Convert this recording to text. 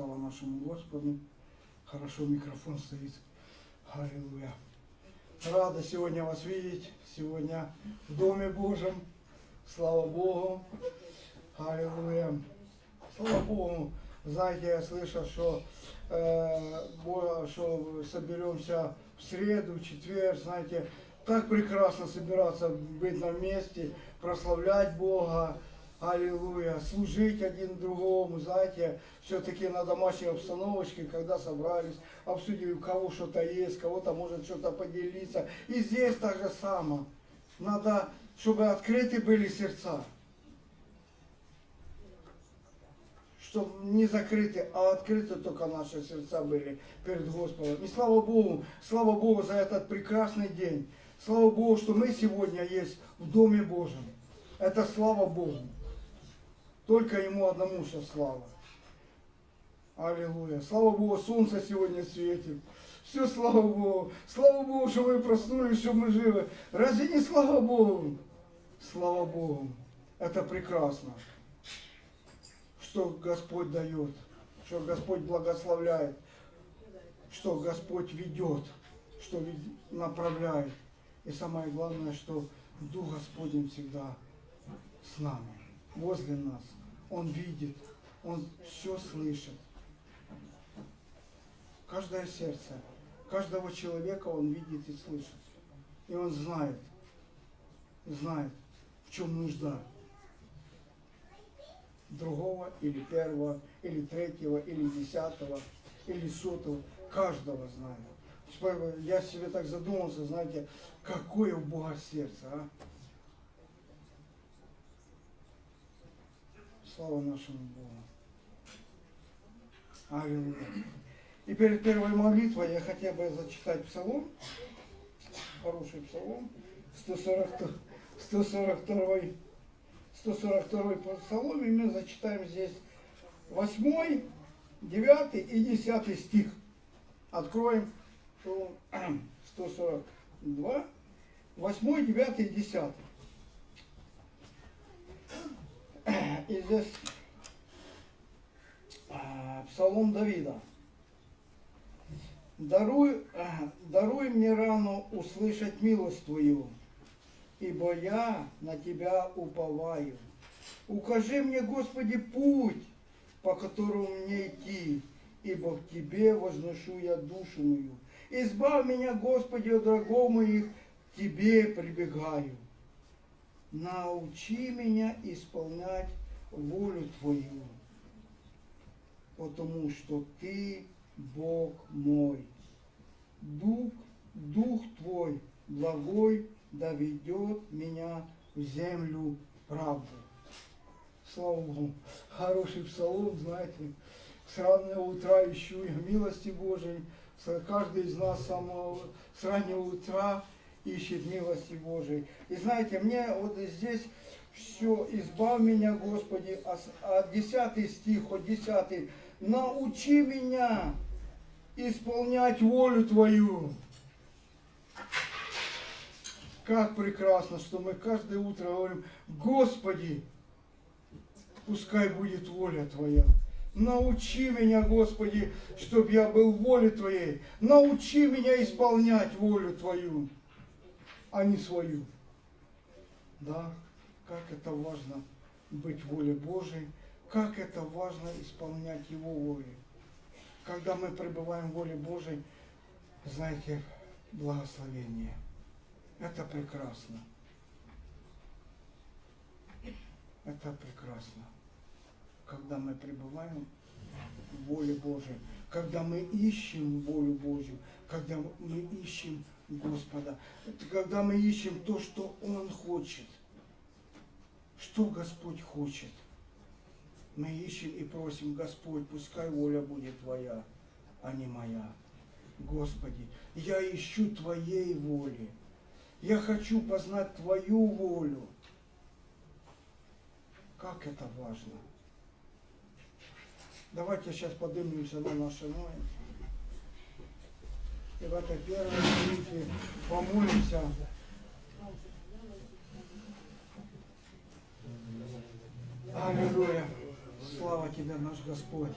Слава нашему Господу. Хорошо микрофон стоит. Аллилуйя. Рада сегодня вас видеть. Сегодня в Доме Божьем. Слава Богу. Аллилуйя. Слава Богу. Знаете, я слышал, что, э, что соберемся в среду, в четверг, знаете, так прекрасно собираться, быть на месте, прославлять Бога, Аллилуйя, служить один другому, знаете, все-таки на домашней обстановочке, когда собрались, обсудили, у кого что-то есть, кого-то может что-то поделиться. И здесь так же само. Надо, чтобы открыты были сердца. чтобы не закрыты, а открыты только наши сердца были перед Господом. И слава Богу, слава Богу за этот прекрасный день. Слава Богу, что мы сегодня есть в Доме Божьем. Это слава Богу. Только Ему одному сейчас слава. Аллилуйя. Слава Богу, солнце сегодня светит. Все, слава Богу. Слава Богу, что вы проснулись, что мы живы. Разве не слава Богу? Слава Богу. Это прекрасно что Господь дает, что Господь благословляет, что Господь ведет, что направляет. И самое главное, что Дух Господень всегда с нами, возле нас. Он видит, Он все слышит. Каждое сердце, каждого человека Он видит и слышит. И Он знает, знает, в чем нужда другого, или первого, или третьего, или десятого, или сотого. Каждого. Теперь Я себе так задумался, знаете, какое у Бога сердце, а? Слава нашему Богу. Аллилуйя. И перед первой молитвой я хотел бы зачитать псалом, хороший псалом, 140, 142 142 псалом, и мы зачитаем здесь 8, 9 и 10 стих. Откроем Псалом 142, 8, 9 и 10. И здесь а, Псалом Давида. Даруй, а, даруй мне рану услышать милость Твою, ибо я на Тебя уповаю. Укажи мне, Господи, путь, по которому мне идти, ибо к Тебе возношу я душу мою. Избавь меня, Господи, от врагов моих, к Тебе прибегаю. Научи меня исполнять волю Твою, потому что Ты Бог мой. Дух, Дух Твой благой доведет меня в землю правды. Слава Богу. Хороший псалом, знаете, с раннего утра ищу я милости Божией. Каждый из нас самого, с раннего утра ищет милости Божией. И знаете, мне вот здесь все, избавь меня, Господи, а с- а 10 стих, от 10, научи меня исполнять волю Твою. Как прекрасно, что мы каждое утро говорим, Господи, пускай будет воля Твоя. Научи меня, Господи, чтобы я был в воле Твоей. Научи меня исполнять волю Твою, а не свою. Да, как это важно быть воле Божией, как это важно исполнять Его волю. Когда мы пребываем в воле Божией, знаете, благословение. Это прекрасно. Это прекрасно. Когда мы пребываем в воле Божией, когда мы ищем волю Божью, когда мы ищем Господа, когда мы ищем то, что Он хочет. Что Господь хочет. Мы ищем и просим, Господь, пускай воля будет Твоя, а не моя. Господи, я ищу Твоей воли. Я хочу познать Твою волю. Как это важно. Давайте сейчас поднимемся на наши ноги. И в этой первой молитве помолимся. Аллилуйя. Слава Тебе, наш Господь.